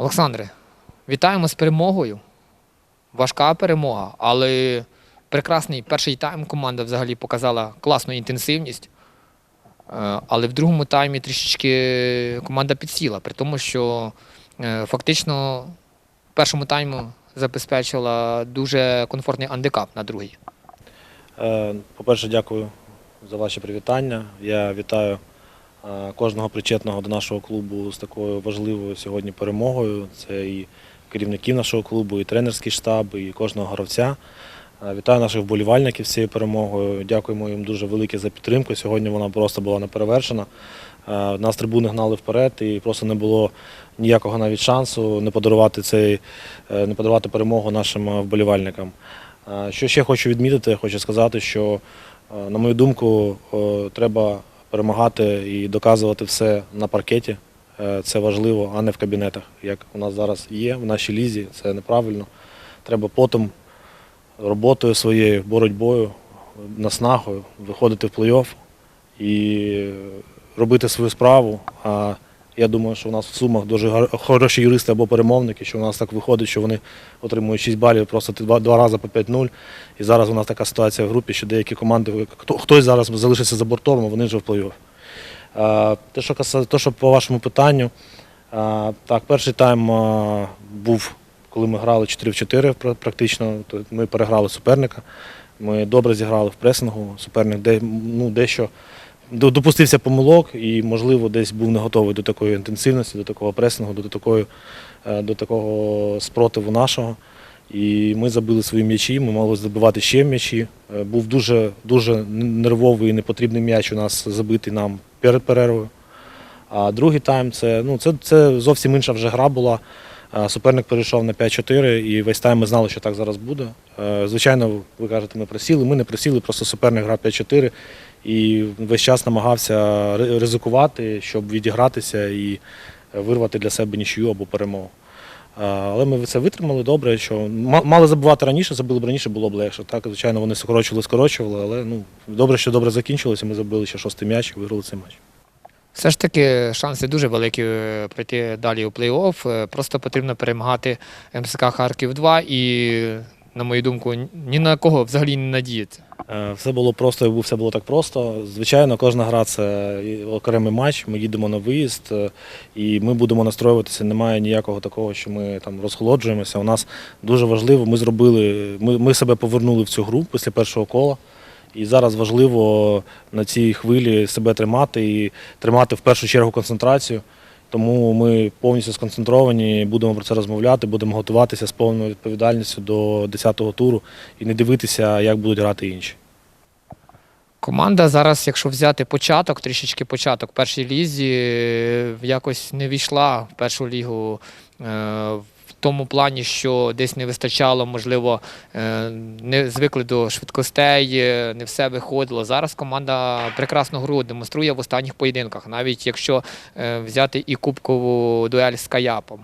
Олександре, вітаємо з перемогою. Важка перемога, але прекрасний перший тайм команда взагалі показала класну інтенсивність. Е, Але в другому таймі трішечки команда підсіла, при тому, що е, фактично в першому тайму забезпечила дуже комфортний андекап на другий. Е, По-перше, дякую за ваші привітання. Я вітаю кожного причетного до нашого клубу з такою важливою сьогодні перемогою. Це і керівників нашого клубу, і тренерський штаб, і кожного гравця. Е, Вітаю наших вболівальників з цією перемогою. Дякуємо їм дуже велике за підтримку. Сьогодні вона просто була неперевершена. Е, Нас трибуни гнали вперед і просто не було ніякого навіть шансу не подарувати цей, е, не подарувати перемогу нашим е, вболівальникам. Е, Що ще хочу відмітити, хочу сказати, що, е, на мою думку, е, треба перемагати і доказувати все на паркеті. Е, Це важливо, а не в кабінетах, як у нас зараз є в нашій лізі. Це неправильно. Треба потім роботою своєю, боротьбою, наснагою виходити в плей-офф і робити свою справу. А я думаю, що у нас в Сумах дуже хороші юристи або перемовники, що у нас так виходить, що вони отримують 6 балів просто два, два рази по 5-0. І зараз у нас така ситуація в групі, що деякі команди, хто, хтось зараз залишиться за бортом, вони вже в плей-офф. Те, що те, що по вашому питанню, а, так, перший тайм а, був, коли ми грали 4 в 4 практично, то ми переграли суперника. Ми добре зіграли в пресингу. Суперник де, ну, дещо допустився помилок і, можливо, десь був не готовий до такої інтенсивності, до такого пресингу, до такої, е, до такого спротиву нашого. І ми забили свої м'ячі, ми мали забивати ще м'ячі. Е, Був дуже, дуже нервовий і непотрібний м'яч у нас забитий нам перед перервою. А другий тайм це, ну, це, це зовсім інша вже гра була. Е, Суперник перейшов на 5-4, і весь тайм ми знали, що так зараз буде. Звичайно, ви кажете, ми просіли. Ми не просіли, просто суперник грав 5-4 і весь час намагався ризикувати, щоб відігратися і вирвати для себе нічию або перемогу. Але ми це витримали добре, що мали забувати раніше, забили б раніше, було б легше. Так, звичайно, вони скорочували, скорочували, але ну, добре, що добре закінчилося. Ми забили ще шостий м'яч і виграли цей матч. Все ж таки шанси дуже великі е, пройти далі у плей-офф. Е, Просто потрібно перемагати МСК Харків 2 і, на мою думку, ні на кого взагалі не надіяться. Е, Все було просто, якби все було так просто. Звичайно, кожна гра це окремий матч. Ми їдемо на виїзд е, і ми будемо настроюватися. Немає ніякого такого, що ми там розхолоджуємося. У нас дуже важливо. Ми зробили, ми, ми себе повернули в цю гру після першого кола. І зараз важливо на цій хвилі себе тримати і тримати в першу чергу концентрацію. Тому ми повністю сконцентровані, будемо про це розмовляти, будемо готуватися з повною відповідальністю до 10-го туру і не дивитися, як будуть грати інші. Команда зараз, якщо взяти початок, трішечки початок першій лізі, е, якось не війшла в першу лігу е, тому плані, що десь не вистачало, можливо, е, не звикли до швидкостей, е, не все виходило. Зараз команда прекрасну гру демонструє в останніх поєдинках, навіть якщо е, взяти і кубкову дуель з Каяпом.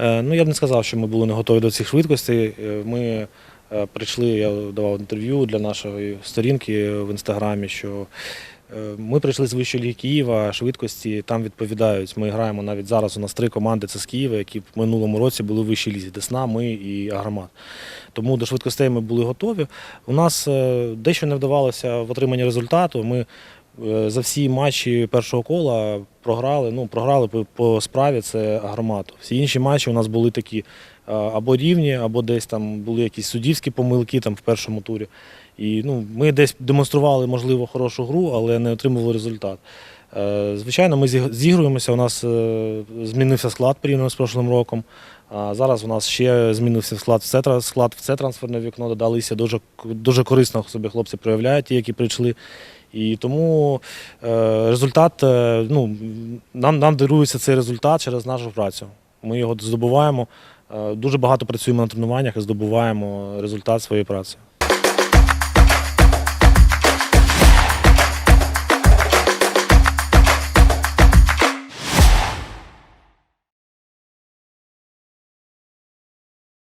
Ну, я б не сказав, що ми були не готові до цих швидкостей. Ми прийшли, я давав інтерв'ю для нашої сторінки в інстаграмі, що ми прийшли з Вищої ліги Києва, швидкості там відповідають. Ми граємо навіть зараз. У нас три команди це з Києва, які в минулому році були в вищій лізі Десна, ми і Агромат. Тому до швидкостей ми були готові. У нас е, дещо не вдавалося в отриманні результату. Ми е, за всі матчі першого кола програли. Ну, програли по, по справі це агромату. Всі інші матчі у нас були такі е, або рівні, або десь там були якісь суддівські помилки там в першому турі. І ну, ми десь демонстрували, можливо, хорошу гру, але не отримували результат. Е, Звичайно, ми зігруємося. У нас е, змінився склад порівняно з прошлим роком. А зараз у нас ще змінився склад в це, склад в це трансферне вікно, додалися. Дуже, дуже корисно собі хлопці проявляють, ті, які прийшли. І тому е, результат, е, ну, нам, нам дарується цей результат через нашу працю. Ми його здобуваємо. Е, дуже багато працюємо на тренуваннях і здобуваємо результат своєї праці.